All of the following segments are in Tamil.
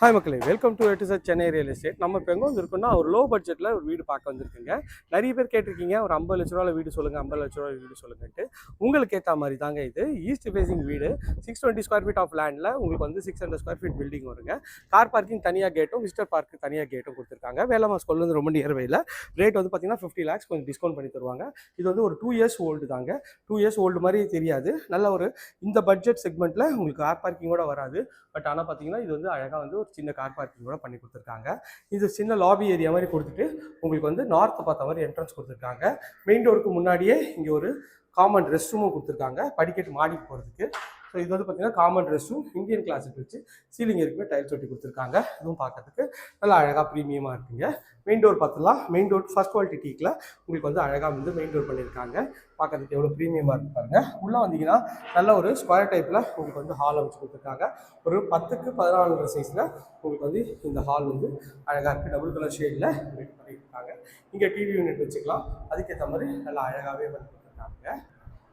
ஹாய் மக்களே வெல்கம் டு எட்டு சார் சென்னை ரியல் எஸ்டேட் நம்ம இப்போ எங்கே வந்திருக்கோம்னா ஒரு லோ பட்ஜெட்டில் ஒரு வீடு பார்க்க வந்திருக்குங்க. நிறைய பேர் கேட்டிருக்கீங்க ஒரு ஐம்பது லட்ச ரூபாவில் வீடு சொல்லுங்கள் ஐம்பது லட்ச ரூபா வீடு சொல்லுங்கன்ட்டு. உங்களுக்கு ஏற்ற மாதிரி தாங்க இது. ஈஸ்ட் ஃபேசிங் வீடு six twenty square feet of லேண்டில் உங்களுக்கு வந்து six hundred square feet building வருங்க. கார் பார்க்கிங் தனியாக கேட்டும் விசிட்டர் பார்க்கு தனியாக கேட்டும் கொடுத்துருக்காங்க. வேலம்மா ஸ்கூல் வந்து ரொம்ப நியர்வையில் ரேட் வந்து பார்த்தீங்கன்னா ஃபிஃப்டி லேக்ஸ் கொஞ்சம் டிஸ்கவுண்ட் பண்ணி தருவாங்க. இது வந்து ஒரு டூ இயர்ஸ் ஓல்டு தாங்க. டூ இயர்ஸ் ஓல்டு மாதிரி தெரியாது. நல்ல ஒரு இந்த பட்ஜெட் செக்மெண்ட்டில் உங்களுக்கு கார் பார்க்கிங்கோட வராது. பட் ஆனால் பார்த்தீங்கன்னா இது வந்து அழகாக வந்து ஒரு சின்ன கார் பார்க்கிங் கூட பண்ணி கொடுத்துருக்காங்க. இது சின்ன லாபி ஏரியா மாதிரி கொடுத்துட்டு உங்களுக்கு வந்து நார்த்தை பார்த்த மாதிரி என்ட்ரன்ஸ் கொடுத்துருக்காங்க. மெயின் டோருக்கு முன்னாடியே இங்கே ஒரு காமன் ரெஸ்ட் ரூமும் கொடுத்துருக்காங்க. படிக்கட்டு மாடிக்கு போகிறதுக்கு ஸோ இது வந்து பார்த்தீங்கன்னா காமன் ரெஸ்ட் ரூம் இந்தியன் கிளாஸுக்கு வச்சு சீலிங் இருக்குமே டைல்ஸ் ஒட்டி கொடுத்துருக்காங்க. இதுவும் பார்க்கறதுக்கு நல்லா அழகாக ப்ரீமியமாக இருக்குங்க. மெயின் டோர் பார்த்துலாம் மெயின் டோர் ஃபர்ஸ்ட் குவாலிட்டி டீக்கில் உங்களுக்கு வந்து அழகாக வந்து மெயின் டோர் பண்ணியிருக்காங்க பார்க்கறதுக்கு எவ்வளோ ப்ரீமியமாக இருக்கு பாருங்க. உள்ளே வந்தீங்கன்னா நல்ல ஒரு ஸ்கொயர் டைப்பில் உங்களுக்கு வந்து ஹாலை வச்சு கொடுத்துருக்காங்க. ஒரு பத்துக்கு பதினாலு சைஸில் உங்களுக்கு வந்து இந்த ஹால் வந்து அழகாக இருக்குது டபுள் கலர் ஷேடில் பண்ணியிருக்காங்க இங்கே டிவி யூனிட் வச்சுக்கலாம். அதுக்கேற்ற மாதிரி நல்லா அழகாகவே பண்ணி கொடுத்துருக்காங்க.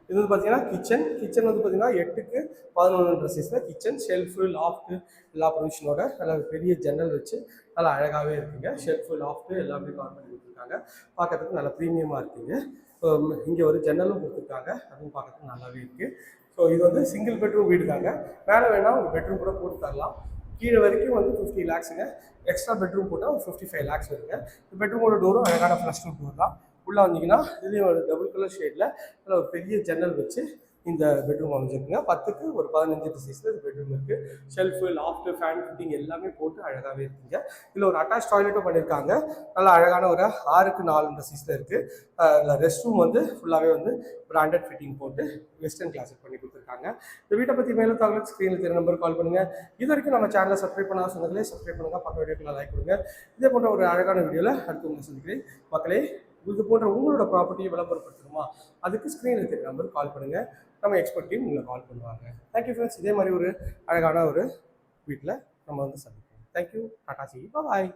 இது வந்து பார்த்தீங்கன்னா கிச்சன் கிச்சன் வந்து பார்த்தீங்கன்னா எட்டுக்கு பதினொன்று சைஸில் கிச்சன் ஷெல்ஃபு லாஃப்ட்டு எல்லா ப்ரொவிஷனோட நல்லா பெரிய ஜன்னல் வச்சு நல்லா அழகாகவே இருக்குங்க. ஷெல்ஃபு லாஃப்ட்டு எல்லாமே கவர் பண்ணி கொடுத்துருக்காங்க. பார்க்கறதுக்கு நல்லா ப்ரீமியமாக இருக்குங்க. இங்கே ஒரு ஜன்னலும் கொடுத்துருக்காங்க. அதுவும் பார்க்கறதுக்கு நல்லாவே இருக்குது ஸோ இது வந்து சிங்கிள் பெட்ரூம் வீடு தாங்க மேலே வேணால் உங்கள் பெட்ரூம் கூட போட்டு தரலாம். கீழே வரைக்கும் வந்து ஃபிஃப்டி லேக்ஸுங்க எக்ஸ்ட்ரா பெட்ரூம் போட்டால் ஒரு ஃபிஃப்டி ஃபைவ் லேக்ஸ் வருங்க. இந்த பெட்ரூமோட டோரும் அழகான ஃப்ளஷ் டோர் தான். உள்ளே வந்தீங்கன்னா இதுலேயும் ஒரு டபுள் கலர் ஷேடில் அதில் ஒரு பெரிய ஜன்னல் வச்சு இந்த பெட்ரூம் அமைஞ்சிருக்குங்க. பத்துக்கு ஒரு பதினஞ்சு சைஸில் இந்த பெட்ரூம் இருக்குது ஷெல்ஃபு லாஃப்ட்டு ஃபேன் ஃபிட்டிங் எல்லாமே போட்டு அழகாகவே இருக்குங்க. இதில் ஒரு அட்டாச் டாய்லெட்டும் பண்ணியிருக்காங்க நல்லா அழகான ஒரு ஆறுக்கு நாலுன்ற சைஸில் இருக்குது ரெஸ்ட் ரூம் வந்து ஃபுல்லாகவே வந்து பிராண்டட் ஃபிட்டிங் போட்டு வெஸ்டர்ன் கிளாஸுக்கு பண்ணி கொடுத்துருக்காங்க. இந்த வீட்டை பற்றி மேலும் தகவல் ஸ்க்ரீனில் தெரிய நம்பர் கால் பண்ணுங்கள் இது வரைக்கும் நம்ம சேனலை சப்ஸ்கிரைப் பண்ணாத சொன்னதுலேயே சப்ஸ்கிரைப் பண்ணுங்கள் பக்க வீடியோக்குள்ள லைக் கொடுங்க. இதே போன்ற ஒரு அழகான வீடியோவில் அடுத்து உங்களை சந்திக்கிறேன். மக்களே இது போன்ற உங்களோட ப்ராப்பர்ட்டியை விளம்பரப்படுத்தணுமா? அதுக்கு ஸ்க்ரீனில் இருக்கிற நம்பர் கால் பண்ணுங்கள் நம்ம எக்ஸ்பர்ட் டீம் உங்களை கால் பண்ணுவாங்க. தேங்க்யூ ஃப்ரெண்ட்ஸ் இதே மாதிரி ஒரு அழகான ஒரு வீட்டில் நம்ம வந்து சந்திப்போம். Thank you Tata C. பாய்